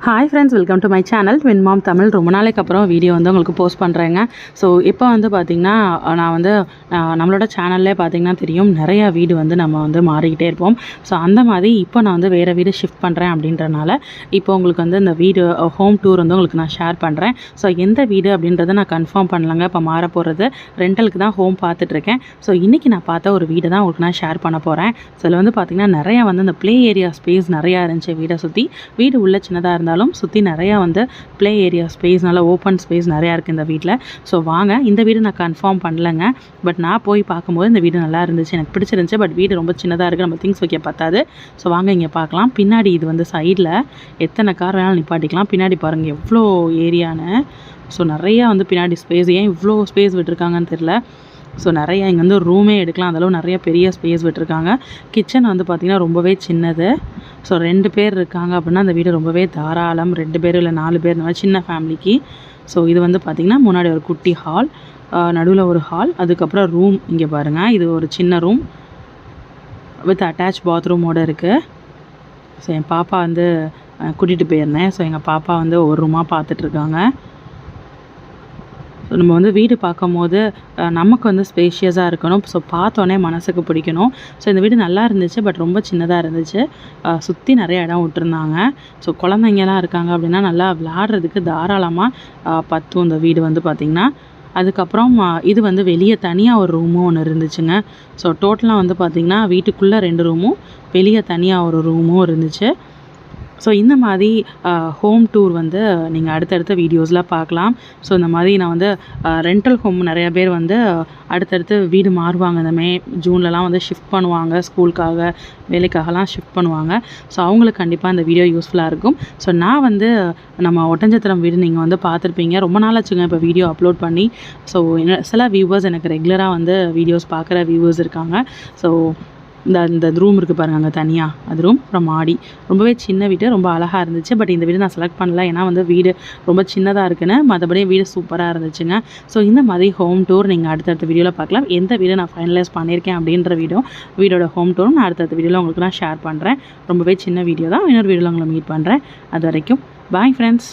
Hi friends welcome to my channel twin mom Tamil ரொம்ப நாளைக்கு அப்புறம் வீடியோ வந்து உங்களுக்கு போஸ்ட் பண்ணுறேங்க ஸோ இப்போ வந்து பார்த்திங்கன்னா நான் வந்து நம்மளோட சேனல்லே பார்த்திங்கன்னா தெரியும் நிறையா வீடு வந்து நம்ம வந்து மாறிக்கிட்டே இருப்போம். ஸோ அந்த மாதிரி இப்போ நான் வந்து வேறு வீடு ஷிஃப்ட் பண்ணுறேன் அப்படின்றனால இப்போ உங்களுக்கு வந்து இந்த வீடு ஹோம் டூர் வந்து உங்களுக்கு நான் ஷேர் பண்ணுறேன் ஸோ எந்த வீடு அப்படின்றத நான் கன்ஃபார்ம் பண்ணலங்க. இப்போ மாற போகிறது ரெண்டலுக்கு தான் ஹோம் பார்த்துட்ருக்கேன் ஸோ இன்றைக்கி நான் பார்த்த ஒரு வீடு தான் உங்களுக்கு நான் ஷேர் பண்ண போகிறேன் ஸோ இதில் வந்து பார்த்திங்கன்னா நிறையா வந்து இந்த ப்ளே ஏரியா ஸ்பேஸ் நிறையா இருந்துச்சு வீடை சுற்றி வீடு உள்ள சின்னதாக இருந்தால் இருந்தாலும் சுற்றி நிறையா வந்து ப்ளே ஏரியா ஸ்பேஸ் நல்லா ஓப்பன் ஸ்பேஸ் நிறையா இருக்குது இந்த வீட்டில் ஸோ வாங்க. இந்த வீடு நான் கன்ஃபார்ம் பண்ணலங்க. பட் நான் போய் பார்க்கும்போது இந்த வீடு நல்லா இருந்துச்சு. எனக்கு பிடிச்சிருந்துச்சு. பட் வீடு ரொம்ப சின்னதாக இருக்குது நம்ம திங்ஸ் வைக்க பத்தாது. ஸோ வாங்க இங்கே பார்க்கலாம். பின்னாடி இது வந்து சைடில் எத்தனை கார் வேணாலும் நிப்பாட்டிக்கலாம். பின்னாடி பாருங்கள் எவ்வளோ ஏரியான்னு ஸோ நிறையா வந்து பின்னாடி ஸ்பேஸ் ஏன் இவ்வளோ ஸ்பேஸ் விட்டுருக்காங்கன்னு தெரில ஸோ நிறையா இங்கே வந்து ரூமே எடுக்கலாம். அதளவு நிறைய பெரிய ஸ்பேஸ் விட்டுருக்காங்க. கிச்சன் வந்து பார்த்திங்கன்னா ரொம்பவே சின்னது. ஸோ ரெண்டு பேர் இருக்காங்க அப்படின்னா அந்த வீடு ரொம்பவே தாராளம். ரெண்டு பேர் இல்லை நாலு பேர் இந்த மாதிரி சின்ன ஃபேமிலிக்கு. ஸோ இது வந்து பார்த்திங்கன்னா முன்னாடி ஒரு குட்டி ஹால். நடுவில் ஒரு ஹால். அதுக்கப்புறம் ரூம். இங்கே பாருங்கள் இது ஒரு சின்ன ரூம். வித் அட்டாச் பாத்ரூமோடு இருக்குது ஸோ என் பாப்பா வந்து கூட்டிகிட்டு போயிருந்தேன். ஸோ எங்கள் பாப்பா வந்து ஒரு ரூமாக பார்த்துட்ருக்காங்க நம்ம வந்து வீடு பார்க்கும்போது நமக்கு வந்து ஸ்பேஷியஸாக இருக்கணும். ஸோ பார்த்தோன்னே மனசுக்கு பிடிக்கணும். ஸோ இந்த வீடு நல்லா இருந்துச்சு பட் ரொம்ப சின்னதாக இருந்துச்சு. சுற்றி நிறைய இடம் விட்டுருந்தாங்க. ஸோ குழந்தைங்கலாம் இருக்காங்க அப்படின்னா நல்லா விளாடுறதுக்கு தாராளமாக பத்தும் இந்த வீடு வந்து பார்த்திங்கன்னா. அதுக்கப்புறம் இது வந்து வெளியே தனியாக ஒரு ரூமும் ஒன்று இருந்துச்சுங்க. ஸோ டோட்டலாக வந்து பார்த்திங்கன்னா வீட்டுக்குள்ளே ரெண்டு ரூமும் வெளியே தனியாக ஒரு ரூமும் இருந்துச்சு. ஸோ இந்த மாதிரி ஹோம் டூர் வந்து நீங்கள் அடுத்தடுத்த வீடியோஸில் பார்க்கலாம். ஸோ இந்த மாதிரி நான் வந்து ரெண்டல் ஹோம் நிறைய பேர் வந்து அடுத்தடுத்து வீடு மாறுவாங்க. இந்த மே ஜூன்லலாம் வந்து ஷிஃப்ட் பண்ணுவாங்க. ஸ்கூலுக்காக வேலைக்காகலாம் ஷிஃப்ட் பண்ணுவாங்க. ஸோ அவங்களுக்கு கண்டிப்பாக இந்த வீடியோ யூஸ்ஃபுல்லாக இருக்கும். ஸோ நான் வந்து நம்ம ஒட்டஞ்சத்திரம் வீடு நீங்கள் வந்து பார்த்துருப்பீங்க. ரொம்ப நாள் ஆச்சுங்க இப்போ வீடியோ அப்லோட் பண்ணி. ஸோ சில வியூவர்ஸ் எனக்கு ரெகுலராக வந்து வீடியோஸ் பார்க்குற வியூவர்ஸ் இருக்காங்க. ஸோ இந்த இந்த ரூம் இருக்குது பாருங்கள் அங்கே தனியாக அது ரூம் அப்புறம் மாடி ரொம்பவே சின்ன வீடு ரொம்ப அழகாக இருந்துச்சு. பட் இந்த வீடு நான் செலக்ட் பண்ணல. ஏன்னா வந்து வீடு ரொம்ப சின்னதாக இருக்குன்னு மற்றபடி வீடு சூப்பராக இருந்துச்சுங்க. ஸோ இந்த மாதிரி ஹோம் டூர் நீங்கள் அடுத்தடுத்த வீடியோவில் பார்க்கலாம் எந்த வீடு நான் ஃபைனலைஸ் பண்ணியிருக்கேன் அப்படின்ற வீடியோ வீடோட ஹோம் டூரும் நான் அடுத்தடுத்த வீடியோவில் உங்களுக்கு நான் ஷேர் பண்ணுறேன் ரொம்பவே சின்ன வீடியோ தான். இன்னொரு வீடியோவில் உங்களை மீட் பண்ணுறேன் அது வரைக்கும் பாய் ஃப்ரெண்ட்ஸ்